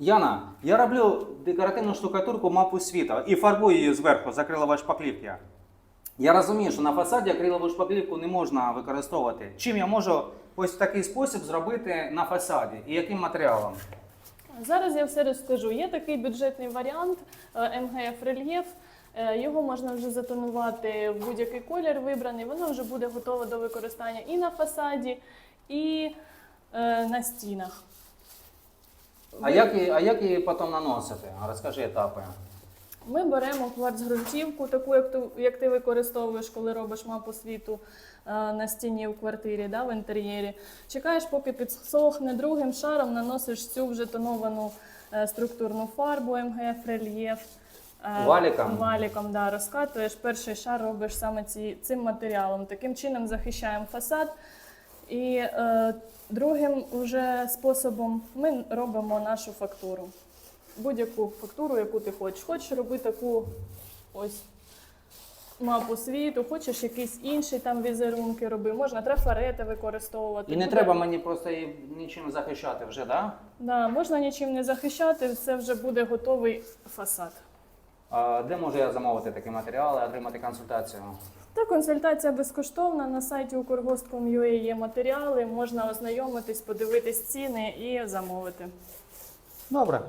Яна, я роблю декоративну штукатурку мапу світа і фарбую її зверху з акрилової. Я розумію, що на фасаді акрилову шпаклівку не можна використовувати. Чим я можу ось в такий спосіб зробити на фасаді і яким матеріалом? Зараз я все розкажу. Є такий бюджетний варіант е, МГФ рельєф. Е, Його можна вже затонувати в будь-який колір вибраний. Воно вже буде готове до використання і на фасаді, і е, на стінах. А як, її- а як її потім наносити? Розкажи етапи. Ми беремо кварцґрунтівку, таку, як ти, як ти використовуєш, коли робиш мапу світу е, на стіні в квартирі, да, в інтер'єрі. Чекаєш, поки підсохне другим шаром, наносиш цю вже тоновану е, структурну фарбу МГФ рельєф. Е, Валіком? Валіком, да, розкатуєш. Перший шар робиш саме ці, цим матеріалом. Таким чином захищаємо фасад. І е, другим уже способом ми робимо нашу фактуру. Будь-яку фактуру, яку ти хочеш. Хочеш робити таку ось мапу світу, хочеш якийсь інший там візерунки роби, можна трафарети використовувати. І не Буде- треба мені просто її нічим захищати вже, да? Да, можна нічим не захищати, це вже буде готовий фасад. А де можу я замовити такі матеріали, отримати консультацію? Та консультація безкоштовна. На сайті Укргост.com.ua є матеріали, можна ознайомитись, подивитись ціни і замовити. Добре.